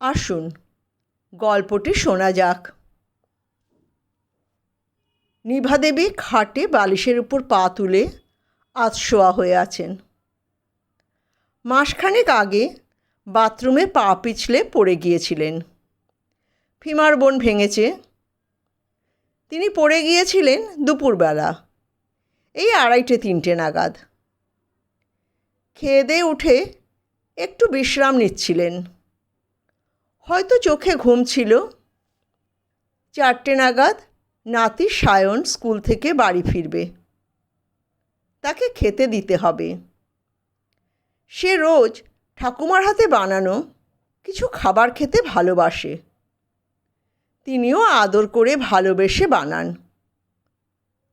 আসুন, গল্পটি শোনা যাক। নিভাদেবী খাটে বালিশের উপর পা তুলে আতশোয়া হয়ে আছেন। মাসখানেক আগে বাথরুমে পা পিছলে পড়ে গিয়েছিলেন। ফিমার বোন ভেঙেছে। তিনি পড়ে গিয়েছিলেন দুপুরবেলা, এই আড়াইটে তিনটে নাগাদ। খেয়ে দিয়ে উঠে একটু বিশ্রাম নিচ্ছিলেন। হয়তো চোখে ঘুম ছিল। চারটে নাগাদ নাতি সায়ন স্কুল থেকে বাড়ি ফিরবে। তাকে খেতে দিতে হবে। সে রোজ ঠাকুমার হাতে বানানো কিছু খাবার খেতে ভালোবাসে। তিনিও আদর করে ভালোবেসে বানান।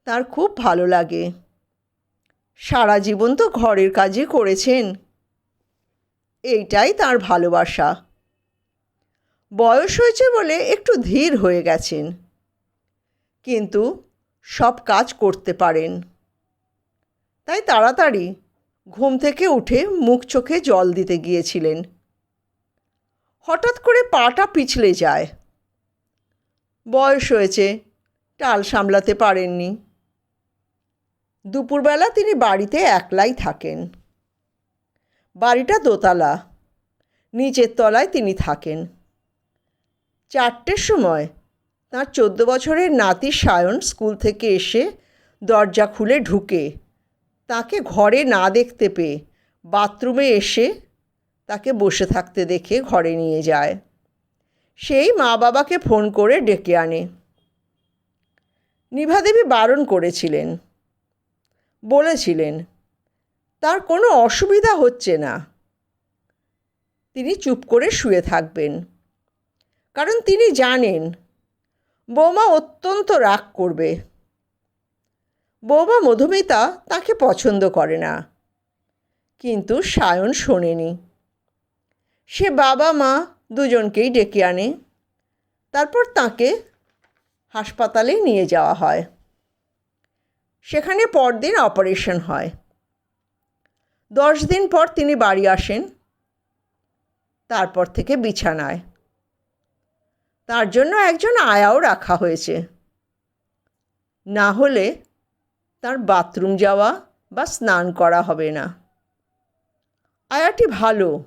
তার খুব ভালো লাগে। সারা জীবন তো ঘরের কাজই করেছেন। এইটাই তার ভালোবাসা। বয়স হয়েছে বলে একটু ধীর হয়ে গেছেন। কিন্তু সব কাজ করতে পারেন। তাই তাড়াতাড়ি ঘুম থেকে উঠে মুখ চোখে জল দিতে গিয়েছিলেন। হঠাৎ করে পাটা পিছলে যায়। বয়স হয়েছে, টাল সামলাতে পারেননি। দুপুরবেলা তিনি বাড়িতে একলাই থাকেন। বাড়িটা দোতলা, নিচের তলায় তিনি থাকেন। চারটের সময় তার চোদ্দ বছরের নাতি সায়ন স্কুল থেকে এসে দরজা খুলে ঢুকে। তাকে ঘরে না দেখতে পেয়ে বাথরুমে এসে তাকে বসে থাকতে দেখে ঘরে নিয়ে যায়। সেই মা বাবাকে ফোন করে ডেকে আনে। নিভাদেবী বারণ করেছিলেন। বলেছিলেন, তার কোনো অসুবিধা হচ্ছে না। তিনি চুপ করে শুয়ে থাকবেন। কারণ তিনি জানেন, বৌমা অত্যন্ত রাগ করবে। বৌমা মধুমিতা তাকে পছন্দ করে না। কিন্তু সায়ন শোনেনি। সে বাবা মা দুজনকেই ডেকে আনে। তারপর তাকে হাসপাতালে নিয়ে যাওয়া হয়। সেখানে পরদিন অপারেশন হয়। দশ দিন পর তিনি বাড়ি আসেন। তারপর থেকে বিছানায়। তার জন্য একজন আয়াও রাখা হয়েছে। না হলে তার বাথরুম যাওয়া বা স্নান করা হবে না। আয়াটি ভালো,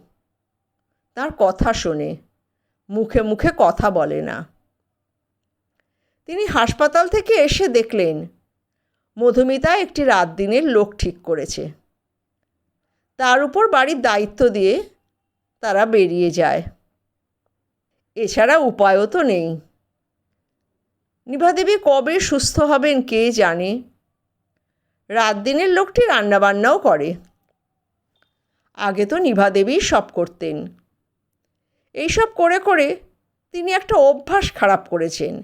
তার কথা শোনে, মুখে মুখে কথা বলে না। তিনি হাসপাতাল থেকে এসে দেখলেন, মধুমিতা একটি রাত দিনের লোক ঠিক করেছে। তার উপর বাড়ির দায়িত্ব দিয়ে তারা বেরিয়ে যায়। এছাড়া উপায়ও তো নেই। নিভাদেবী কবে সুস্থ হবেন কে জানে? রাত দিনের লোকটি রান্নাবান্নাও করে। আগে তো নিভাদেবী সব করতেন। এইসব করে করে তিনি একটা অভ্যাস খারাপ করেছেন,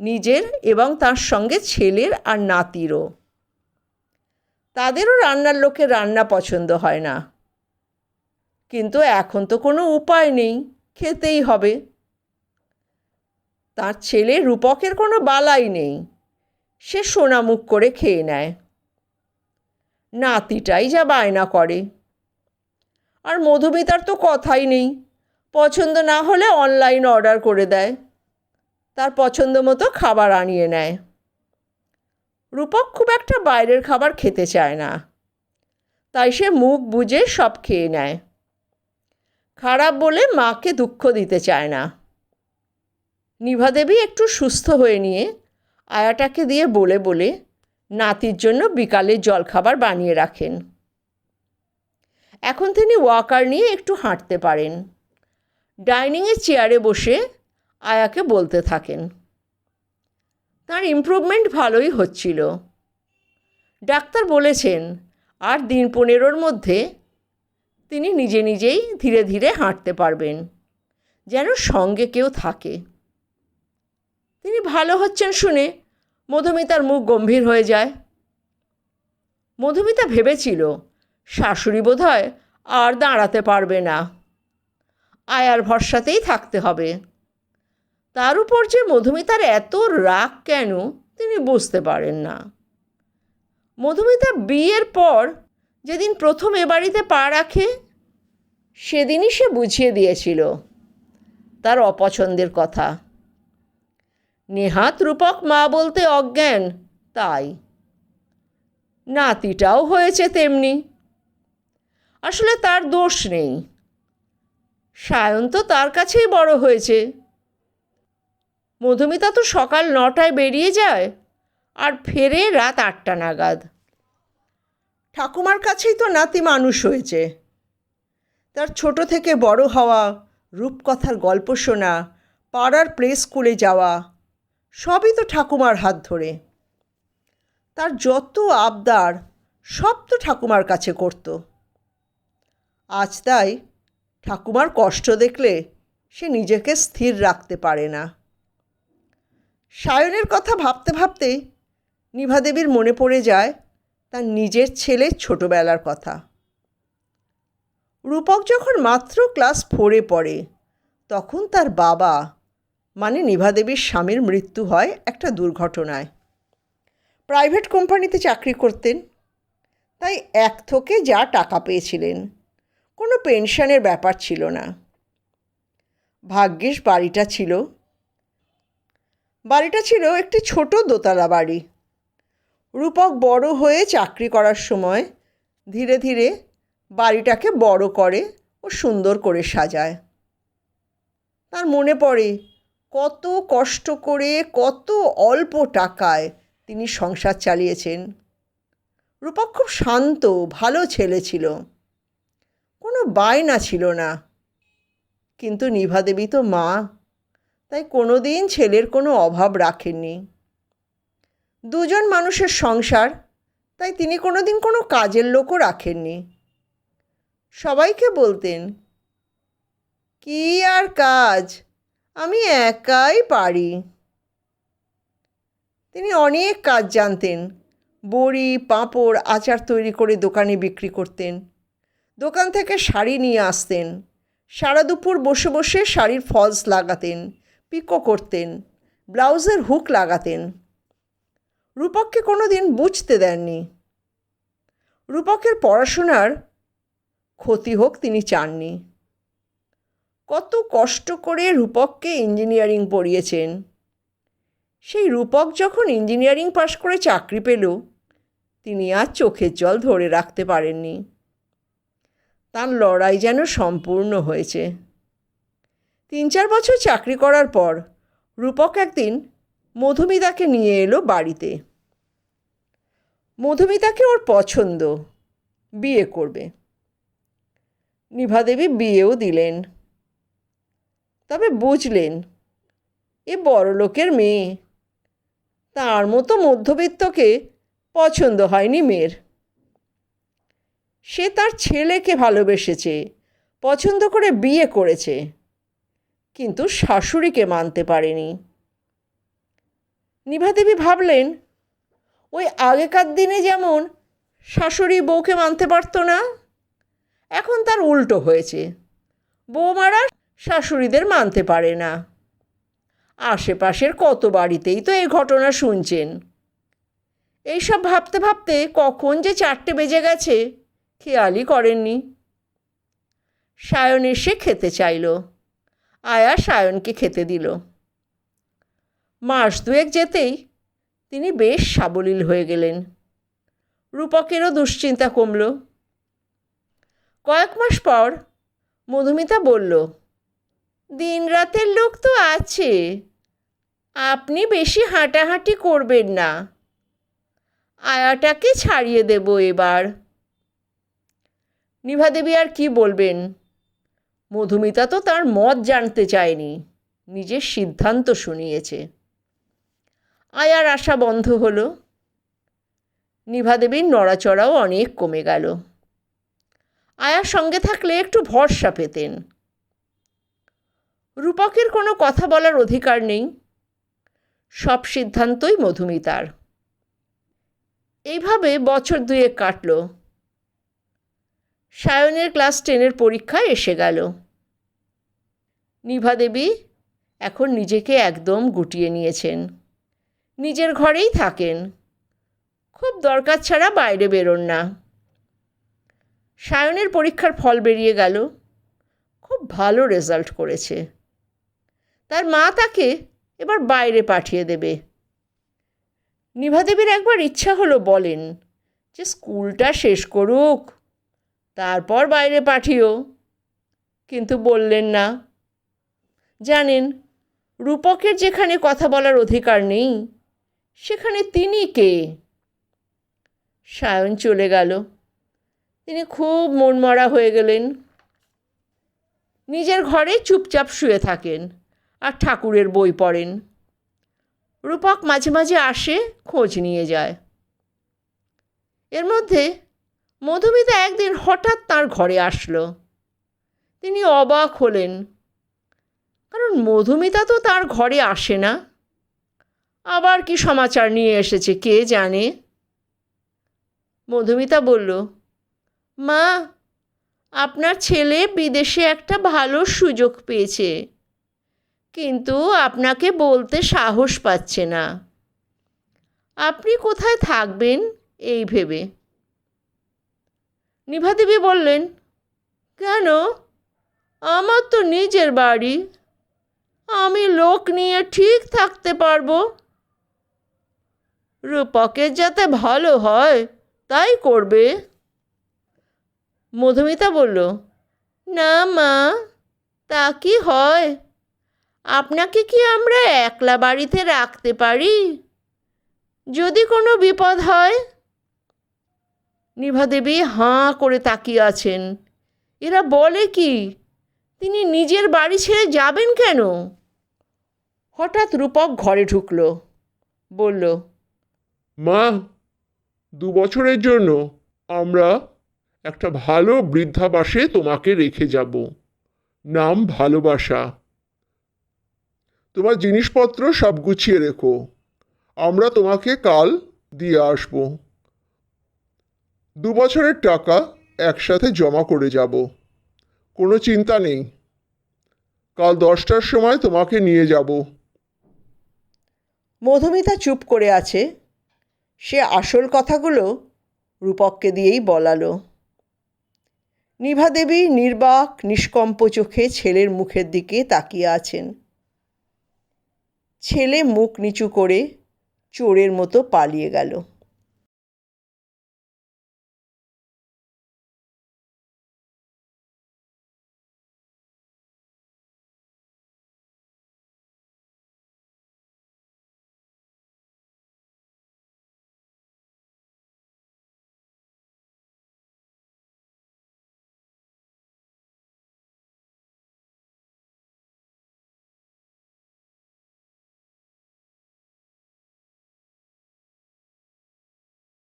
নিজের এবং তার সঙ্গে ছেলের আর নাতিরও। তাদেরও রান্নার লোকের রান্না পছন্দ হয় না। কিন্তু এখন তো কোনো উপায় নেই, খেতেই হবে। তার ছেলে রূপকের কোনো বালাই নেই। সে সোনামুখ করে খেয়ে নেয়। নাতিটাই যা বায়না করে। আর মধুমিতার তো কথাই নেই। পছন্দ না হলে অনলাইন অর্ডার করে দেয়। তার পছন্দ মতো খাবার আনিয়ে নেয়। রূপক খুব একটা বাইরের খাবার খেতে চায় না। তাই সে মুখ বুজে সব খেয়ে নেয়। খারাপ বলে মাকে দুঃখ দিতে চায় না। নিভাদেবী একটু সুস্থ হয়ে নিয়ে আয়াটাকে দিয়ে বলে বলে নাতির জন্য বিকালের জলখাবার বানিয়ে রাখেন। এখন তিনি ওয়াকার নিয়ে একটু হাঁটতে পারেন। ডাইনিংয়ের চেয়ারে বসে আয়াকে বলতে থাকেন, তার ইমপ্রুভমেন্ট ভালোই হচ্ছিল। ডাক্তার বলেছেন, আর দিন পনেরোর মধ্যে তিনি নিজে নিজেই ধীরে ধীরে হাঁটতে পারবেন, যেন সঙ্গে কেউ থাকে। তিনি ভালো হচ্ছেন শুনে মধুমিতার মুখ গম্ভীর হয়ে যায়। মধুমিতা ভেবেছিল, শাশুড়ি বোধহয় আর দাঁড়াতে পারবে না। আয়ার ভরসাতেই থাকতে হবে। তার উপর যে মধুমিতার এত রাগ কেন তিনি বুঝতে পারেন না। মধুমিতা বিয়ের পর যেদিন প্রথম এ বাড়িতে পা রাখে, সেদিনই সে বুঝিয়ে দিয়েছিল তার অপছন্দের কথা। নেহাত রূপক মা বলতে অজ্ঞান, তাই। নাতিটাও হয়েছে তেমনি। আসলে তার দোষ নেই। সায়ন তো তার কাছেই বড় হয়েছে। মধুমিতা তো সকাল নটায় বেরিয়ে যায় আর ফেরে রাত আটটা নাগাদ। ঠাকুমার কাছেই তো নাতি মানুষ হয়েছে। তার ছোট থেকে বড় হওয়া, রূপকথার গল্প শোনা, পাড়ার প্লে স্কুলে যাওয়া সবই তো ঠাকুমার হাত ধরে। তার যত আবদার, সব তো ঠাকুমার কাছে করত। আজ তাই ঠাকুমার কষ্ট দেখলে সে নিজেকে স্থির রাখতে পারে না। সায়নের কথা ভাবতে ভাবতে নিভাদেবীর মনে পড়ে যায় তার নিজের ছেলের ছোটবেলার কথা। রূপক যখন মাত্র ক্লাস ফোরে পড়ে, তখন তার বাবা মানে নিভাদেবীর স্বামীর মৃত্যু হয় একটা দুর্ঘটনায়। প্রাইভেট কোম্পানিতে চাকরি করতেন। তাই এক থোকে যা টাকা পেয়েছিলেন, কোনো পেনশনের ব্যাপার ছিল না। ভাগ্যিস বাড়িটা ছিল। বাড়িটা ছিল একটি ছোট দোতলা বাড়ি। রূপক বড় হয়ে চাকরি করার সময় ধীরে ধীরে বাড়িটাকে বড় করে ও সুন্দর করে সাজায়। তার মনে পড়ে কত কষ্ট করে, কত অল্প টাকায় তিনি সংসার চালিয়েছেন। রূপক খুব শান্ত, ভালো ছেলে ছিল। কোনো বায়না ছিল না। কিন্তু নিভাদেবী তো মা, তাই কোনো দিন ছেলের কোনো অভাব রাখেননি। দুজন মানুষের সংসার, তাই তিনি কোনো দিন কোনো কাজের লোকও রাখেননি। সবাইকে বলতেন, কি আর কাজ? আমি একাই পারি। তিনি অনেক কাজ জানতেন। বড়ি, পাঁপড়, আচার তৈরি করে দোকানে বিক্রি করতেন। দোকান থেকে শাড়ি নিয়ে আসতেন। সারা দুপুর বসে বসে শাড়ির ফলস লাগাতেন, পিকো করতেন, ব্লাউজের হুক লাগাতেন। রূপককে কোনো দিন বুঝতে দেননি। রূপকের পড়াশোনার ক্ষতি হোক তিনি চাননি। কত কষ্ট করে রূপককে ইঞ্জিনিয়ারিং পড়িয়েছেন। সেই রূপক যখন ইঞ্জিনিয়ারিং পাশ করে চাকরি পেল, তিনি আর চোখের জল ধরে রাখতে পারেননি। তার লড়াই যেন সম্পূর্ণ হয়েছে। তিন চার বছর চাকরি করার পর রূপক একদিন মধুমিতাকে নিয়ে এলো বাড়িতে। মধুমিতাকে ওর পছন্দ, বিয়ে করবে। নিভাদেবী বিয়েও দিলেন। তবে বুঝলেন, এ বড় লোকের মেয়ে। তার মতো মধ্যবিত্তকে পছন্দ হয়নি মেয়ের। সে তার ছেলেকে ভালোবেসেছে, পছন্দ করে বিয়ে করেছে, কিন্তু শাশুড়িকে মানতে পারেনি। নিভাদেবী ভাবলেন, ওই আগেকার দিনে যেমন শাশুড়ি বউকে মানতে পারতো না, এখন তার উল্টো হয়েছে। বৌমারা শাশুড়িদের মানতে পারে না। আশেপাশের কত বাড়িতেই তো এই ঘটনা শুনছেন। এইসব ভাবতে ভাবতে কখন যে চারটে বেজে গেছে, খেয়ালই করেননি। সায়ন এসে খেতে চাইল। আয়া সায়নকে খেতে দিল। মাস দুয়েক যেতেই তিনি বেশ সাবলীল হয়ে গেলেন। রূপকেরও দুশ্চিন্তা কমল। কয়েক মাস পর মধুমিতা বলল দিন রাতের লোক তো আছে। আপনি বেশি হাঁটাহাঁটি করবেন না। আয়াটাকে ছাড়িয়ে দেব এবার। নিভাদেবী আর কি বলবেন? মধুমিতা তো তার মত জানতে চায়নি, নিজের সিদ্ধান্ত শুনিয়েছে। আয়ার আশা বন্ধ হলো। নিভাদেবীর নড়াচড়াও অনেক কমে গেল। আয়ার সঙ্গে থাকলে একটু ভরসা পেতেন। রূপকের কোনো কথা বলার অধিকার নেই। সব সিদ্ধান্তই মধুমিতার। এইভাবে বছর দুয়েক কাটল। সায়নের ক্লাস টেনের পরীক্ষা এসে গেল। নিভা দেবী এখন নিজেকে একদম গুটিয়ে নিয়েছেন। নিজের ঘরেই থাকেন। খুব দরকার ছাড়া বাইরে বেরোন না। সায়নের পরীক্ষার ফল বেরিয়ে গেল। খুব ভালো রেজাল্ট করেছে। তার মা তাকে এবার বাইরে পাঠিয়ে দেবে। নিভাদেবীর একবার ইচ্ছা হলো বলেন যে, স্কুলটা শেষ করুক, তারপর বাইরে পাঠিও। কিন্তু বললেন না। জানেন, রূপকের যেখানে কথা বলার অধিকার নেই, সেখানে তিনি কে? সায়ন চলে গেল। তিনি খুব মনমরা হয়ে গেলেন। নিজের ঘরে চুপচাপ শুয়ে থাকেন। আর ঠাকুরের বই পড়েন। রূপক মাঝে মাঝে আসে, খোঁজ নিয়ে যায়। এর মধ্যে মধুমিতা একদিন হঠাৎ তার ঘরে আসলো। তিনি অবাক হলেন। কারণ মধুমিতা তো তার ঘরে আসে না। আবার কি সমাচার নিয়ে এসেছে, কে জানে? মধুমিতা বলল, মা, আপনার ছেলে বিদেশে একটা ভালো সুযোগ পেয়েছে। কিন্তু আপনাকে বলতে সাহস পাচ্ছে না। আপনি কোথায় থাকবেন এই ভেবে? নিভাদেবী বললেন, কেন? আমার তো নিজের বাড়ি। আমি লোক নিয়ে ঠিক থাকতে পারব। রূপকের যাতে ভালো হয়, তাই করবে। মধুমিতা বলল, না মা, তা কি হয়? আপনাকে কি আমরা একলা বাড়িতে রাখতে পারি? যদি কোনো বিপদ হয়? নিভাদেবী হাঁ করে তাকিয়ে আছেন। এরা বলে কি, তিনি নিজের বাড়ি ছেড়ে যাবেন কেন? হঠাৎ রূপক ঘরে ঢুকলো, বলল, মা, দু বছরের জন্য আমরা একটা ভালো বৃদ্ধাবাসে তোমাকে রেখে যাব। নাম ভালোবাসা। তোমার জিনিসপত্র সব গুছিয়ে রেখো। আমরা তোমাকে কাল দিয়ে আসব। দু বছরের টাকা একসাথে জমা করে যাব। কোনো চিন্তা নেই। কাল দশটার সময় তোমাকে নিয়ে যাব। মধুমিতা চুপ করে আছে। সে আসল কথাগুলো রূপককে দিয়েই বলালো। নিভাদেবী নির্বাক, নিষ্কম্প চোখে ছেলের মুখের দিকে তাকিয়ে আছেন। ছেলে মুখ নিচু করে চোরের মতো পালিয়ে গেল।